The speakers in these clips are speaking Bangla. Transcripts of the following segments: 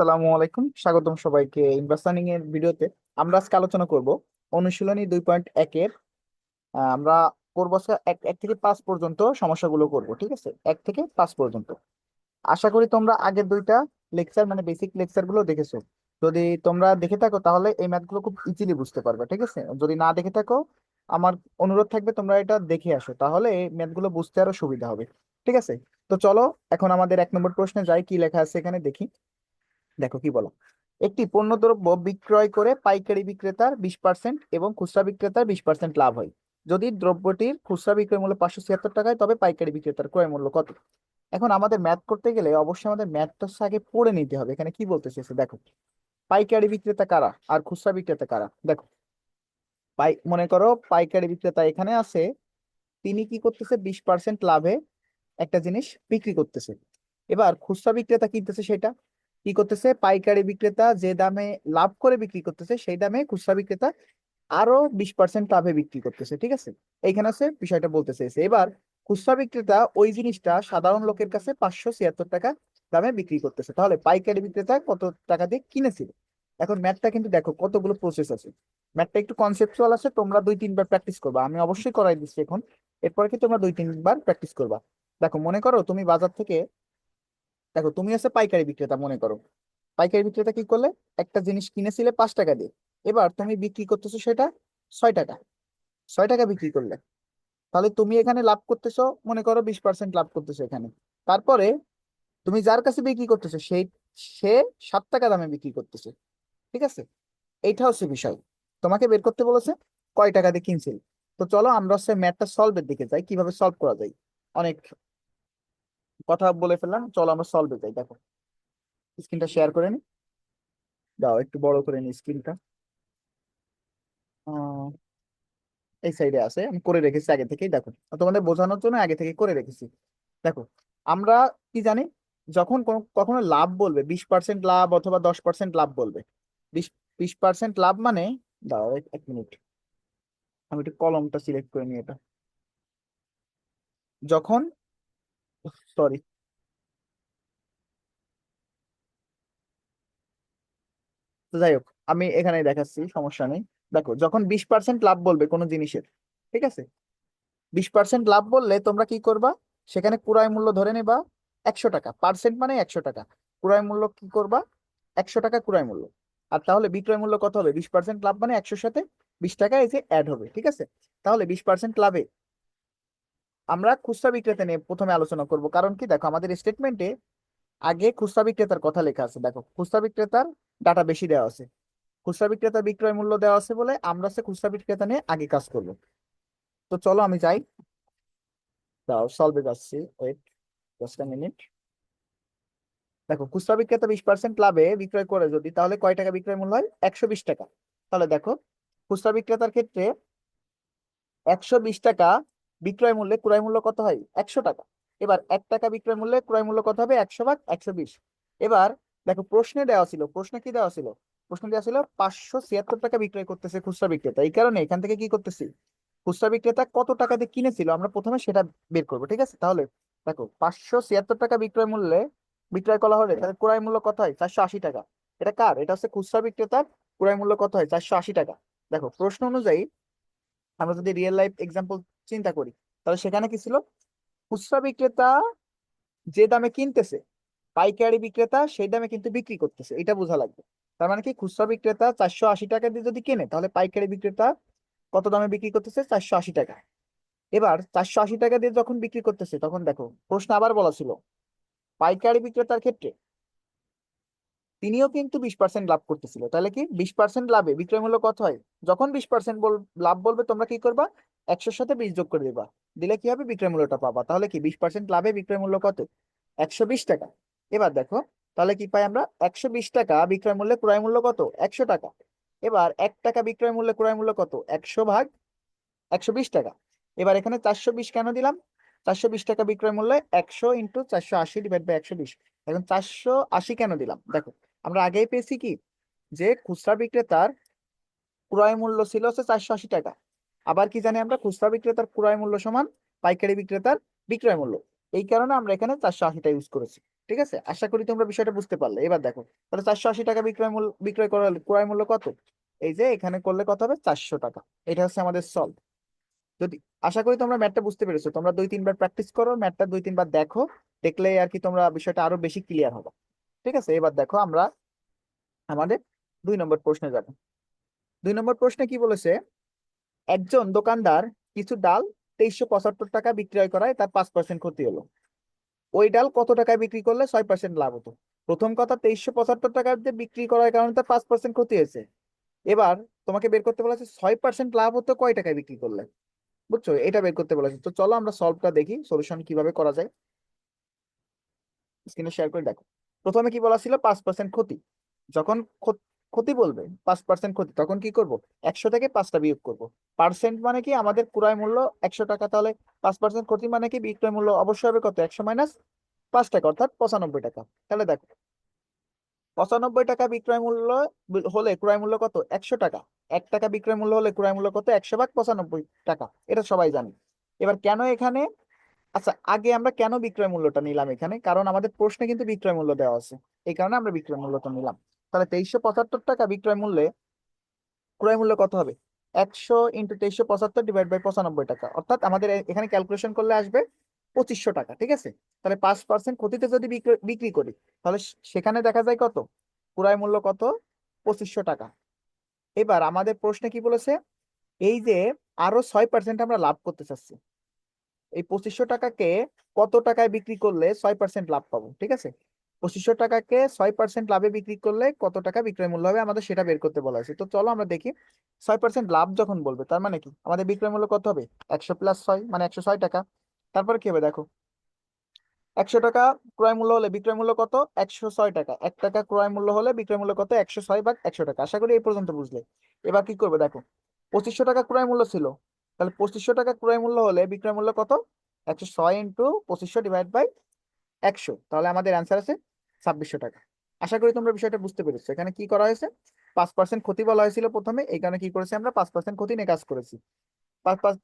আসসালামু আলাইকুম। স্বাগতম সবাইকে ইনভেস্টিং এর ভিডিওতে। আমরা আজকে আলোচনা করব অনুশীলনী দুই পয়েন্ট একের আমরা করব এক এক থেকে পাঁচ পর্যন্ত সমস্যাগুলো করব, ঠিক আছে? এক থেকে পাঁচ পর্যন্ত। আশা করি তোমরা আগের দুইটা লেকচার মানে বেসিক লেকচারগুলো দেখেছ। যদি তোমরা দেখে থাকো, তাহলে এই ম্যাথগুলো খুব ইজিলি বুঝতে পারবে, ঠিক আছে? যদি না দেখে থাকো, আমার অনুরোধ থাকবে তোমরা এটা দেখে আসো, তাহলে এই ম্যাথগুলো বুঝতে আরও সুবিধা হবে, ঠিক আছে? তো চলো, এখন আমাদের এক নম্বর প্রশ্নে যাই, কি লেখা আছে এখানে দেখি। দেখো কি বলো? একটি পণ্যদ্রব্য বিক্রয় করে পাইকারি বিক্রেতার বিশ পার্সেন্ট এবং খুচরা বিক্রেতার বিশ পার্সেন্ট লাভ হয়। যদি দ্রব্যটির খুচরা বিক্রয় মূল্য পাঁচশো ছিয়াত্তর টাকায় তবে পাইকারি বিক্রেতার ক্রয় মূল্য কত? এখন আমাদের ম্যাথ করতে গেলে অবশ্যই আমাদের ম্যাথটা আগে পড়ে নিতে হবে। এখানে কি বলতে চেয়েছে দেখো, পাইকারি বিক্রেতা কারা আর খুচরা বিক্রেতা কারা? দেখো, পাই, মনে করো পাইকারি বিক্রেতা এখানে আছে, তিনি কি করতেছে? বিশ পার্সেন্ট লাভে একটা জিনিস বিক্রি করতেছে। এবার খুচরা বিক্রেতা কিনতেছে সেটা? কি করতেছে? পাইকারি বিক্রেতা যে দামে লাভ করে বিক্রি করতেছে, সেই দামে খুচরা বিক্রেতা আরও বিশ পার্সেন্ট লাভে বিক্রি করতেছে, ঠিক আছে? এইখানে আছে, বিষয়টা বলতে চেয়েছে এবার খুচরা বিক্রেতা ওই জিনিসটা সাধারণ লোকের কাছে পাঁচশো ছিয়াত্তর টাকা দামে বিক্রি করতেছে। তাহলে পাইকারি বিক্রেতা কত টাকা দিয়ে কিনেছিল? এখন ম্যাথটা কিন্তু দেখো, কতগুলো প্রসেস আছে। ম্যাথটা একটু কনসেপচুয়াল আছে, তোমরা দুই, তিনবার প্র্যাকটিস করবা। আমি অবশ্যই করাই দিচ্ছি এখন। এরপরে কি তোমরা দুই, তিনবার প্র্যাকটিস করবা। দেখো, মনে করো তুমি বাজার থেকে দেখো, তুমি আছে পাইকারি বিক্রেতা, মনে করো। পাইকারি বিক্রেতা কি করলে? একটা জিনিস কিনেছিলে পাঁচ টাকা দিয়ে। এবার তুমি বিক্রি করতেছো সেটা ছয় টাকা। ছয় টাকা বিক্রি করলে। তাহলে তুমি এখানে লাভ করতেছো, মনে করো বিশ পার্সেন্ট লাভ করতেছো এখানে। তারপরে তুমি যার কাছে বিক্রি করতেছো, সেই, সে সাত টাকা দামে বিক্রি করতেছে। ঠিক আছে? এইটা হচ্ছে বিষয়। তোমাকে বের করতে বলেছে, কয় টাকা দিয়ে কিনছিল? তো চলো আমরা হচ্ছে ম্যাথটা সলভের দিকে যাই, কীভাবে সলভ করা যায়। অনেক কথা বলে ফেললাম, চলো আমরা সলভে যাই, দেখো। স্ক্রিনটা শেয়ার করে নি। দাও, একটু বড় করে নি স্ক্রিনটা এই সাইডে আছে, আমি করে রেখেছি আগে থেকেই, দেখো। তোমাদের বোঝানোর জন্য আগে থেকে করে রেখেছি। দেখো, আমরা কি জানি, যখন কখনো লাভ বলবে, বিশ পার্সেন্ট লাভ অথবা দশ পার্সেন্ট লাভ বলবে। বিশ বিশ পার্সেন্ট লাভ মানে দাও, এক- এক মিনিট আমি একটু কলমটা সিলেক্ট করে নিই এটা। যখন সরি যাই হোক, আমি এখানে দেখাচ্ছি, সমস্যা নেই। দেখো, যখন বিশ পার্সেন্ট লাভ বলবে কোনো জিনিসের, ঠিক আছে? বিশ পার্সেন্ট লাভ বললে তোমরা কি করবা? সেখানে ক্রয় মূল্য ধরে নেবা একশো টাকা পার্সেন্ট মানে একশো টাকা। ক্রয় মূল্য কি করবা? একশো টাকা ক্রয় মূল্য। আর তাহলে বিক্রয় মূল্য কত হবে? বিশ পার্সেন্ট লাভ মানে একশোর সাথে বিশ টাকা যে অ্যাড হবে, ঠিক আছে? তাহলে বিশ পার্সেন্ট লাভে আমরা খুচরা বিক্রেতা নিয়ে প্রথমে আলোচনা করব। কারণ কি দেখো, আমাদের স্টেটমেন্টে আগে খুচরা বিক্রেতার কথা লেখা আছে। দেখো, খুচরা বিক্রেতার ডাটা বেশি দেওয়া আছে। খুচরা বিক্রেতার বিক্রয় মূল্য দেওয়া আছে বলে আমরা সে খুচরা বিক্রেতা নিয়ে আগে কাজ করব। তো চলো আমি যাই। সলভে যাচ্ছি। ওয়েট জাস্ট মিনিট দেখো, খুচরা বিক্রেতা বিশ পার্সেন্ট লাভে বিক্রয় করে যদি, তাহলে কয় টাকা বিক্রয় মূল্য হয়? একশো বিশ টাকা। তাহলে দেখো, খুচরা বিক্রেতার ক্ষেত্রে একশো বিশ টাকা বিক্রয় মূল্যে ক্রয় মূল্য কত হয়? একশো টাকা। এবার এক টাকা বিক্রয় মূল্যে ক্রয় মূল্য কত হবে? একশো ভাগ একশো বিশ। এবার দেখো প্রশ্নে দেওয়া ছিল, প্রশ্নে কি দেওয়া ছিল? প্রশ্ন দেওয়া ছিল পাঁচশো ছিয়াত্তর টাকা বিক্রয় করতেছে খুচরা বিক্রেতা। এই কারণে এখান থেকে কি করতেছি? খুচরা বিক্রেতা কত টাকা দিয়ে কিনেছিল? আমরা প্রথমে সেটা বের করব, ঠিক আছে? তাহলে দেখো পাঁচশো ছিয়াত্তর টাকা বিক্রয় মূল্যে বিক্রয় করা হলে তাহলে ক্রয় মূল্য কত হয়? চারশো আশি টাকা। এটা কার? এটা হচ্ছে খুচরা বিক্রেতার ক্রয় মূল্য কত হয়? চারশো আশি টাকা। দেখো প্রশ্ন অনুযায়ী আমরা যদি রিয়েল লাইফ এক্সাম্পল চিন্তা করি। তাহলে সেখানে কি ছিল? খুচরা বিক্রেতা যে দামে কিনতেছে, পাইকারি বিক্রেতা সেই দামে কিন্তু বিক্রি করতেছে, এটা বোঝা লাগবে। তার মানে কি? খুচরা বিক্রেতা চারশো আশি টাকা দিয়ে যদি কেনে, তাহলে পাইকারি বিক্রেতা কত দামে বিক্রি করতেছে? চারশো আশি টাকা। এবার চারশো আশি টাকা দিয়ে যখন বিক্রি করতেছে, তখন দেখো, প্রশ্ন আবার বলা ছিল, পাইকারি বিক্রেতার ক্ষেত্রে তিনিও কিন্তু বিশ পার্সেন্ট লাভ করতেছিল। তাহলে কি? বিশ পার্সেন্ট লাভে বিক্রয় মূল্য কত হয়? যখন বিশ পার্সেন্ট লাভ বলবে, তোমরা কি করবা? একশোর সাথে বিশ যোগ করে দিবা। দিলে কি হবে? বিক্রয় মূল্যটা পাবা। তাহলে কি, বিশ পার্সেন্ট লাভে বিক্রয় মূল্য কত? একশো বিশ টাকা। এবার দেখো, তাহলে কি পাই আমরা? একশো বিশ টাকা বিক্রয় মূল্যে ক্রয় মূল্য কত? একশো টাকা। এবার এক টাকা বিক্রয় মূল্যে ক্রয় মূল্য কত? একশো ভাগ একশো বিশ টাকা। এবার এখানে চারশো বিশ কেন দিলাম? চারশো বিশ টাকা বিক্রয় মূল্যে একশো ইন্টু চারশো আশি ডিভাইড বাই একশো বিশ। এখন চারশো আশি কেন দিলাম? দেখো, আমরা আগেই পেয়েছি কি? যে খুচরা বিক্রেতার ক্রয় মূল্য ছিল হচ্ছে চারশো আশি টাকা। আবার কি জানি আমরা খুচরা বিক্রেতার ক্রয় মূল্য সমান, পাইকারি বিক্রেতার বিক্রয় মূল্য। এই কারণে আমরা এখানে চারশো আশিটা ইউজ করেছি, ঠিক আছে? আশা করি তোমরা বিষয়টা বুঝতে পারলে। এবার দেখো, তাহলে চারশো আশি টাকা বিক্রয় মূল্য বিক্রয় করা ক্রয় মূল্য কত? এই যে এখানে করলে কত হবে? চারশো টাকা। এটা হচ্ছে আমাদের সলভ যদি, আশা করি তোমরা ম্যাথটা বুঝতে পেরেছ। তোমরা দুই, তিনবার প্র্যাকটিস করো ম্যাথটা দুই, তিনবার দেখো দেখলে আর কি তোমরা বিষয়টা আরও বেশি ক্লিয়ার হবে। ঠিক আছে? এবার দেখো আমরা আমাদের দুই নম্বর প্রশ্নে যাব। দুই নম্বর প্রশ্নে কি বলেছে? একজন দোকানদার কিছু ডাল তেইশশো পঁচাত্তর টাকা বিক্রয় করায় তার পাঁচ পার্সেন্ট ক্ষতি হলো। ওই ডাল কত টাকায় বিক্রি করলে ছয় পার্সেন্ট লাভ হতো? প্রথম কথা, তেইশশো পঁচাত্তর টাকা যে বিক্রি করার কারণে তার পাঁচ পার্সেন্ট ক্ষতি হয়েছে। এবার তোমাকে বের করতে বলা ছয় পার্সেন্ট লাভ হতো কয় টাকায় বিক্রি করলে? বুঝছ? এটা বের করতে বলেছে তো চলো আমরা সলভটা দেখি সলিউশন কীভাবে করা যায়। স্ক্রিনে শেয়ার করে দেখো। প্রথমে কি বলা ছিল? পাঁচ পার্সেন্ট ক্ষতি। যখন ক্ষতি বলবে, পাঁচ পার্সেন্ট ক্ষতি, তখন কি করব? একশো থেকে পাঁচটা বিয়োগ করব। পার্সেন্ট মানে কি? আমাদের ক্রয় মূল্য একশো টাকা, তাহলে পাঁচ পার্সেন্ট ক্ষতি মানে কি? বিক্রয় মূল্য অবশ্যই হবে কত? একশো মাইনাস পাঁচ টাকা, অর্থাৎ পঁচানব্বই টাকা। তাহলে দেখো, পঁচানব্বই টাকা বিক্রয় মূল্য হলে ক্রয় মূল্য কত? একশো টাকা। এক টাকা বিক্রয় মূল্য হলে ক্রয় মূল্য কত? একশো ভাগ পঁচানব্বই টাকা। এটা সবাই জানে। এবার কেন এখানে? আচ্ছা আগে আমরা কেন বিক্রয় মূল্যটা নিলাম এখানে? কারণ আমাদের প্রশ্নে কিন্তু বিক্রয় মূল্য দেওয়া আছে। এই কারণে আমরা বিক্রয় মূল্যটা নিলাম। তাহলে তেইশশো পঁচাত্তর টাকা বিক্রয় মূল্যে ক্রয় মূল্য কত হবে? একশো ইন্টু তেইশশো পঁচাত্তর ডিভাইড বাই পঁচানব্বই টাকা। অর্থাৎ আমাদের এখানে ক্যালকুলেশন করলে আসবে পঁচিশশো টাকা, ঠিক আছে? তাহলে পাঁচ পার্সেন্ট ক্ষতিতে যদি বিক্রি করি, তাহলে সেখানে দেখা যায় কত? ক্রয় মূল্য কত? পঁচিশশো টাকা। এবার আমাদের প্রশ্নে কি বলেছে? এই যে আরও ছয় পার্সেন্ট আমরা লাভ করতে চাচ্ছি। এই পঁচিশশো টাকাকে কত টাকায় বিক্রি করলে ছয় পার্সেন্ট লাভ পাবো, ঠিক আছে? পঁচিশশো টাকাকে ছয় পার্সেন্ট লাভে বিক্রি করলে কত টাকা বিক্রয় মূল্য হবে আমাদের সেটা বের করতে বলা হয়েছে। তো চলো আমরা দেখি, ছয় পার্সেন্ট লাভ যখন বলবে, তার মানে কি? আমাদের বিক্রয় মূল্য কত হবে? একশো প্লাস ছয় মানে একশো ছয় টাকা। তারপরে কি হবে দেখো? একশো টাকা ক্রয় মূল্য হলে বিক্রয় মূল্য কত? একশো ছয় টাকা। এক টাকা ক্রয় মূল্য হলে বিক্রয় মূল্য কত? একশো ছয় ভাগ একশো টাকা। আশা করি এই পর্যন্ত বুঝলে। এবার কি করবে দেখো? পঁচিশশো টাকা ক্রয় মূল্য ছিল। তাহলে পঁচিশশো টাকা ক্রয় মূল্য হলে বিক্রয় মূল্য কত? একশো ছয় ইন্টু পঁচিশশো ডিভাইড বাই একশো। তাহলে আমাদের অ্যান্সার আছে ছাব্বিশশো টাকা। আশা করি তোমরা বিষয়টা বুঝতে পেরেছ। এখানে কি করা হয়েছে? পাঁচ পার্সেন্ট ক্ষতি বলা হয়েছিল প্রথমে। এই কারণে কি করেছি আমরা? পাঁচ পার্সেন্ট ক্ষতি নিয়ে কাজ করেছি।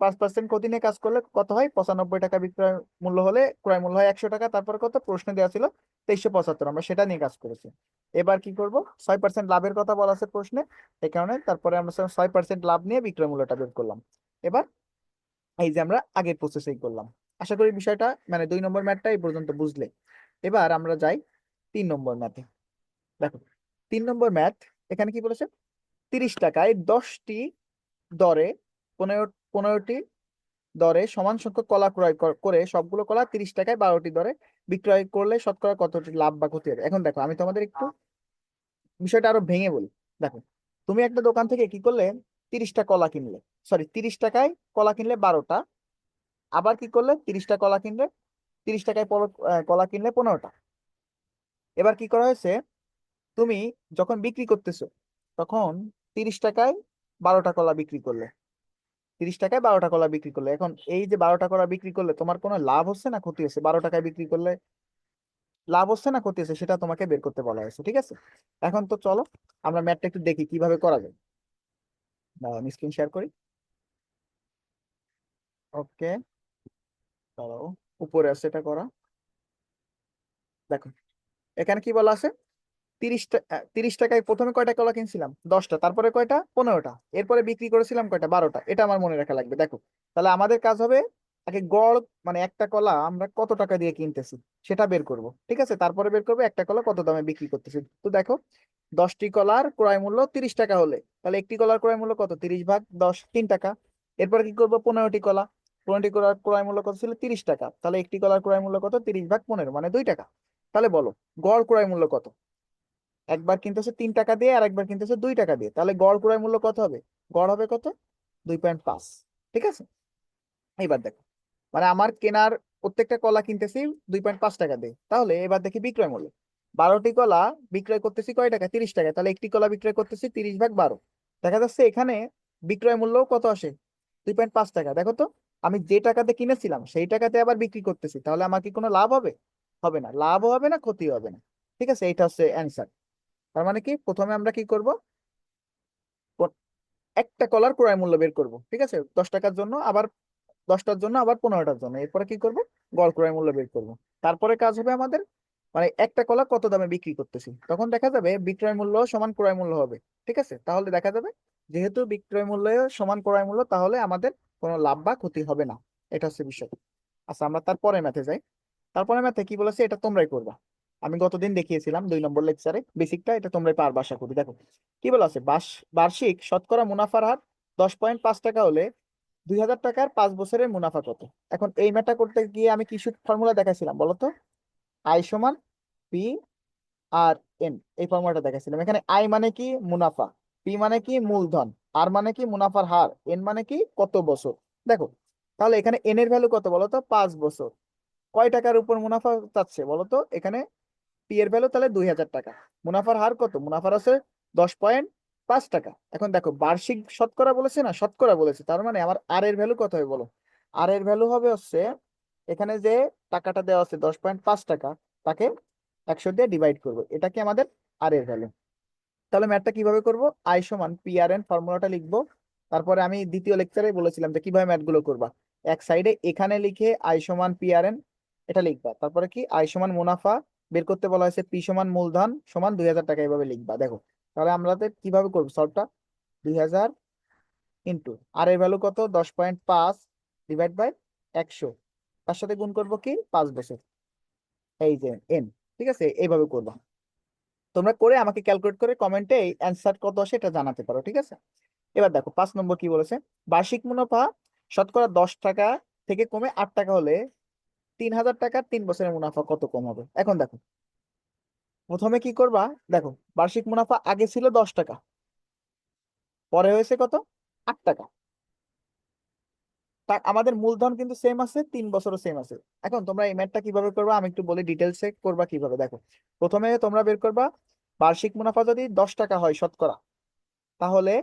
পাঁচ পার্সেন্ট ক্ষতি নিয়ে কাজ করলে কত হয়? পঁচানব্বই টাকা বিক্রয় মূল্য হলে ক্রয় মূল্য হয় একশো টাকা। তারপর কত? দেওয়া ছিল তেইশশো পঁচাত্তর। আমরা সেটা নিয়ে কাজ করেছি। এবার কি করব? ছয় পার্সেন্ট লাভের কথা বলা আছে প্রশ্নে। এই কারণে তারপরে আমরা ছয় পার্সেন্ট লাভ নিয়ে বিক্রয় মূল্যটা বের করলাম। এবার এই যে আমরা আগের প্রসেসেই করলাম। আশা করি বিষয়টা মানে দুই নম্বর ম্যাথটা এই পর্যন্ত বুঝলে। এবার আমরা যাই তিন নম্বর ম্যাথে দেখো, তিন নম্বর ম্যাথ এখানে কি বলেছে? তিরিশ টাকায় দশটি দরে পনেরো, পনেরোটি দরে সমান সংখ্যক কলা ক্রয় কর- সবগুলো কলা তিরিশ টাকায় বারোটি দরে বিক্রয় করলে শতকরা কতটি লাভ বা ক্ষতি হবে? এখন দেখো, আমি তোমাদের একটু বিষয়টা আরও ভেঙে বলি। দেখো, তুমি একটা দোকান থেকে কি করলে? তিরিশটা কলা কিনলে। সরি তিরিশ টাকায় কলা কিনলে বারোটা, আবার কি করলে? তিরিশটা কলা কিনলে, তিরিশ টাকায় কলা কিনলে পনেরোটা। এবার কি করা হয়েছে? তুমি যখন বিক্রি করতেছো, তখন তিরিশ টাকায় বারোটা কলা বিক্রি করলে। তিরিশ টাকায় বারোটা কলা বিক্রি করলে। এখন এই যে বারোটা কলা বিক্রি করলে, তোমার কোনো লাভ হচ্ছে না? ক্ষতি হচ্ছে? বারো টাকায় বিক্রি করলে লাভ হচ্ছে না? ক্ষতি হচ্ছে? সেটা তোমাকে বের করতে বলা হয়েছে, ঠিক আছে? এখন তো চলো, আমরা ম্যাথটা একটু দেখি কীভাবে করা যায়। আমি স্ক্রিন শেয়ার করি। ওকে দাঁড়াও, উপরে আছে এটা করা। দেখো এখানে কি বলা আছে? তিরিশ তিরিশ টাকায় প্রথমে কয়টা কলা কিনছিলাম? দশটা, তারপরে কয়টা? পনেরোটা। এরপরে বিক্রি করেছিলাম কয়টা? বারোটা। এটা আমার মনে রাখা লাগবে। দেখো, তাহলে আমাদের কাজ হবে আগে গড় মানে একটা কলা আমরা কত টাকা দিয়ে কিনতেছি সেটা বের করব, ঠিক আছে? তারপরে বের করব একটা কলা কত দামে বিক্রি করতেছি। তো দেখো, দশটি কলার ক্রয় মূল্য তিরিশ টাকা হলে, তাহলে একটি কলার ক্রয় মূল্য কত? তিরিশ ভাগ দশ, তিন টাকা। এরপরে কি করব? পনেরোটি কলা। পনেরোটি কলার ক্রয় মূল্য কত ছিল? তিরিশ টাকা। তাহলে একটি কলার ক্রয় মূল্য কত? তিরিশ ভাগ পনেরো মানে দুই টাকা। তাহলে বলো, গড় ক্রয় মূল্য কত? একবার কিনতেছে তিন টাকা দিয়ে আর একবার কিনতেছে দুই টাকা দিয়ে। তাহলে গড় ক্রয় মূল্য কত হবে? গড় হবে কত? দুই পয়েন্ট পাঁচ। ঠিক আছে? এবার দেখো। মানে আমার কেনার প্রত্যেকটা কলা কিনতেছি দুই পয়েন্ট পাঁচ টাকা দিয়ে। তাহলে এবার দেখি বিক্রয় মূল্য। বারোটি কলা বিক্রয় করতেছি কয় টাকা তিরিশ টাকা তাহলে একটি কলা বিক্রয় করতেছি তিরিশ ভাগ বারো। দেখা যাচ্ছে এখানে বিক্রয় মূল্য কত আসে? দুই পয়েন্ট পাঁচ টাকা। দেখো তো, আমি যে টাকাতে কিনেছিলাম, সেই টাকাতে আবার বিক্রি করতেছি। তাহলে আমার কি কোনো লাভ হবে? হবে না, লাভও হবে না ক্ষতি হবে না। ঠিক আছে? এইটা হচ্ছে অ্যান্সার তার মানে কি? প্রথমে আমরা কি করব? একটা কলার ক্রয় মূল্য বের করব। ঠিক আছে? দশ টাকার জন্য আবার, দশটার জন্য আবার পনেরোটার জন্য। এরপরে কি করব? গড় ক্রয় মূল্য বের করব। তারপরে কাজ হবে আমাদের মানে একটা কলা কত দামে বিক্রি করতেছি? তখন দেখা যাবে বিক্রয় মূল্য সমান ক্রয় মূল্য হবে। ঠিক আছে? তাহলে দেখা যাবে, যেহেতু বিক্রয় মূল্য সমান ক্রয় মূল্য, তাহলে আমাদের কোনো লাভ বা ক্ষতি হবে না। এটা হচ্ছে বিষয়। আচ্ছা আমরা তারপরে ম্যাথে যাই। তারপরে ম্যাথে কি বলেছে? এটা তোমরাই করবা। আমি গতদিন দেখিয়েছিলাম দুই নম্বর লেকচারে বেসিকটা এটা তোমরাই পারবা আশা করি। দেখো, কি বলা আছে? বার্ষিক শতকরা মুনাফার হার দশ পয়েন্ট পাঁচ টাকা হলে দুই হাজার টাকার পাঁচ বছরের মুনাফা কত? এখন এই ম্যাথটা করতে গিয়ে আমি কি ফর্মুলা দেখাইছিলাম, বলো তো? আই সমান পি আর এন এই ফর্মুলাটা দেখাইছিলাম। এখানে আই মানে কি মুনাফা পি মানে কি মূলধন আর মানে কি মুনাফার হার এন মানে কি কত বছর? দেখো, তাহলে এখানে এন এর ভ্যালু কত বলো তো? পাঁচ বছর। কয় টাকার উপর মুনাফা চাচ্ছে বলো তো এখানে পি এর ভ্যালু তাহলে দুই হাজার টাকা। মুনাফার হার কত? মুনাফার আছে দশ পয়েন্ট পাঁচ টাকা। এখন দেখো, বার্ষিক শতকরা বলেছে না? শতকরা বলেছে। তার মানে আমার আর এর ভ্যালু কত হবে বলো? আর এর ভ্যালু হবে হচ্ছে, এখানে যে টাকাটা দেওয়া আছে দশ পয়েন্ট পাঁচ টাকা, তাকে একশো দিয়ে ডিভাইড করব। এটা কি আমাদের আর এর ভ্যালু তাহলে ম্যাথটা কীভাবে করব? আই সমান পি আর এন ফর্মুলাটা লিখব। তারপরে আমি দ্বিতীয় লেকচারে বলেছিলাম যে কীভাবে ম্যাথগুলো করবা? এক সাইডে এখানে লিখে আই সমান পি আর এন এটা লিখবা। তারপরে কি? আই সমান মুনাফা, বের করতে বলা হয়েছে পি সমান মূলধন সমান দুই হাজার টাকা এইভাবে লিখবা। দেখো, তাহলে আমাদের কীভাবে করব? সলভটা দুই হাজার ইন্টু আর এর ভ্যালু কত? দশ পয়েন্ট পাঁচ ডিভাইড বাই একশো। তার সাথে গুণ করব কি? পাঁচ বছর। এই যে এন ঠিক আছে? এইভাবে করবা। তোমরা করে আমাকে ক্যালকুলেট করে কমেন্টে অ্যান্সার কত আসে এটা জানাতে পারো, ঠিক আছে? এবার দেখো, পাঁচ নম্বর কি বলেছে? বার্ষিক মুনাফা শতকরা দশ টাকা থেকে কমে আট টাকা হলে তিন হাজার টাকার তিন বছরের মুনাফা কত কম হবে? এখন দেখো। প্রথমে কি করবা? দেখো, বার্ষিক মুনাফা আগে ছিল দশ টাকা, পরে হয়েছে কত? আট টাকা। আমাদের মূলধন কিন্তু সেম আছে, তিন বছরও সেম আছে। এখন তোমরা এই ম্যাথটা কীভাবে করবা? আমি একটু বলি ডিটেলসে করবা কীভাবে। দেখো, প্রথমে তোমরা বের করবা, বার্ষিক মুনাফা যদি দশ টাকা হয় শতকরা, তাহলে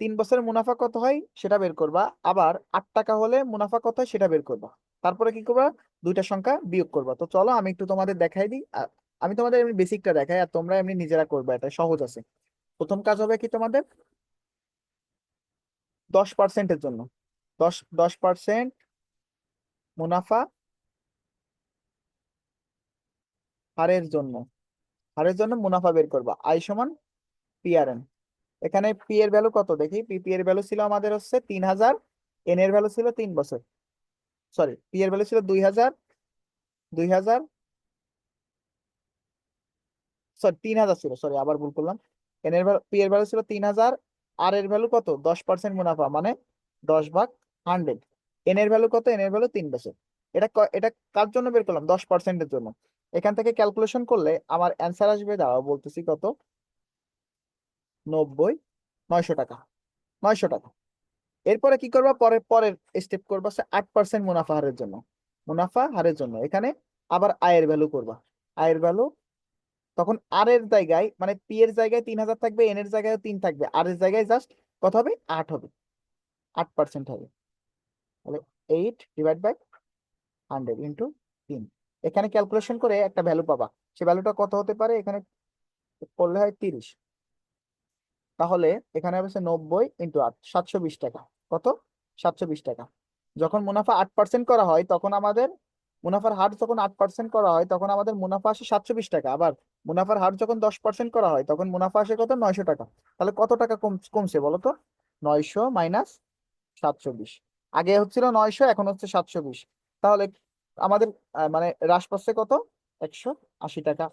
তিন বছরের মুনাফা কত হয়? সেটা বের করবা। আবার আট টাকা হলে মুনাফা কত হয়? সেটা বের করবা। তারপরে কি করবা? দুইটা সংখ্যা বিয়োগ করবা। তো চলো আমি একটু তোমাদের দেখাই দিই। আমি তোমাদের এমনি বেসিকটা দেখাই আর তোমরা এমনি নিজেরা করবা, এটা সহজ আছে। প্রথম কাজ হবে কি তোমাদের? দশ পার্সেন্টের জন্য। দশ দশ পার্সেন্ট মুনাফা হারের জন্য। হারের জন্য মুনাফা বের করবা। আই সমান পিআরএন এখানে পি এর ভ্যালু কত দেখি? পি পি এর ভ্যালু ছিল আমাদের হচ্ছে তিন হাজার এন এর ভ্যালু ছিল তিন বছর। সরি পি এর ভ্যালু ছিল দুই হাজার দুই হাজার সরি তিন হাজার ছিল সরি আবার ভুল করলাম। এন এর পি এর ভ্যালু ছিল তিন হাজার আর এর ভ্যালু কত? দশ পার্সেন্ট মুনাফা মানে দশ ভাগ হান্ড্রেড এন এর ভ্যালু কত? এন এর ভ্যালু তিন বছর এটা এটা কার জন্য বের করলাম? দশ পার্সেন্টের জন্য। এখান থেকে ক্যালকুলেশন করলে আমার অ্যান্সার আসবে, দাঁড়াও বলতেছি কত? নব্বই, নয়শো টাকা নয়শো টাকা। এরপরে কি করবা? পরে পরের স্টেপ করবা আট পার্সেন্ট মুনাফা হারের জন্য। মুনাফা হারের জন্য। এখানে আবার আয়ের ভ্যালু করবা। আয়ের ভ্যালু তখন আর এর জায়গায় মানে পি এর জায়গায় তিন হাজার থাকবে এন এর জায়গায় তিন থাকবে। আর এর জায়গায় জাস্ট কত হবে? আট হবে। আট পার্সেন্ট হবে। তাহলে eight divide by hundred into তিন। এখানে ক্যালকুলেশন করে একটা ভ্যালু পাবা। সে ভ্যালুটা কত হতে পারে? এখানে করলে হয় তিরিশ। তাহলে এখানে হবে নব্বই ইন্টু আট, সাতশো বিশ টাকা। কত? সাতশো বিশ টাকা। যখন মুনাফা আট পার্সেন্ট করা হয়, তখন আমাদের মুনাফার হার যখন আট পার্সেন্ট করা হয়, তখন আমাদের মুনাফা আসে সাতশো বিশ টাকা। আবার মুনাফার হার যখন দশ পার্সেন্ট করা হয়, তখন মুনাফা আসে কত? নয়শো টাকা। তাহলে কত টাকা কম, কমছে বলো তো? নয়শো মাইনাস সাতশো বিশ। আগে হচ্ছিল নয়শো, এখন হচ্ছে সাতশো বিশ। তাহলে আমাদের মানে হ্রাস পাচ্ছে কত? একশো আশি টাকা।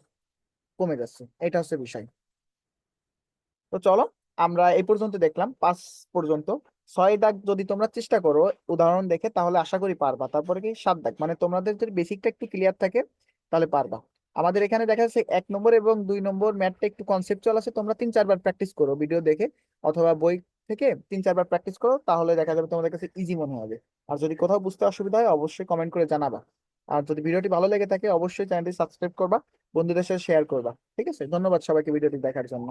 কমে যাচ্ছে। এটা হচ্ছে বিষয়। তো চলো, আমরা এই পর্যন্ত দেখলাম, পাঁচ পর্যন্ত। ছয় দাগ যদি তোমরা চেষ্টা করো, উদাহরণ দেখে, তাহলে আশা করি পারবা। তারপরে কি? সাত দাগ। মানে তোমাদের যদি বেসিকটা একটু ক্লিয়ার থাকে, তাহলে পারবা। আমাদের এখানে দেখা যাচ্ছে এক নম্বর এবং দুই নম্বর ম্যাথটা একটু কনসেপচুয়াল আছে, তোমরা তিন, চারবার প্র্যাকটিস করো ভিডিও দেখে, অথবা বই থেকে তিন, চারবার প্র্যাকটিস করো, তাহলে দেখা যাবে তোমাদের কাছে ইজি মনে হবে। আর যদি কোথাও বুঝতে অসুবিধা হয়, অবশ্যই কমেন্ট করে জানাবা। আর যদি ভিডিওটি ভালো লেগে থাকে, অবশ্যই চ্যানেলটি সাবস্ক্রাইব করবা, বন্ধুদের সাথে শেয়ার করবা। ঠিক আছে? ধন্যবাদ সবাইকে ভিডিওটি দেখার জন্য।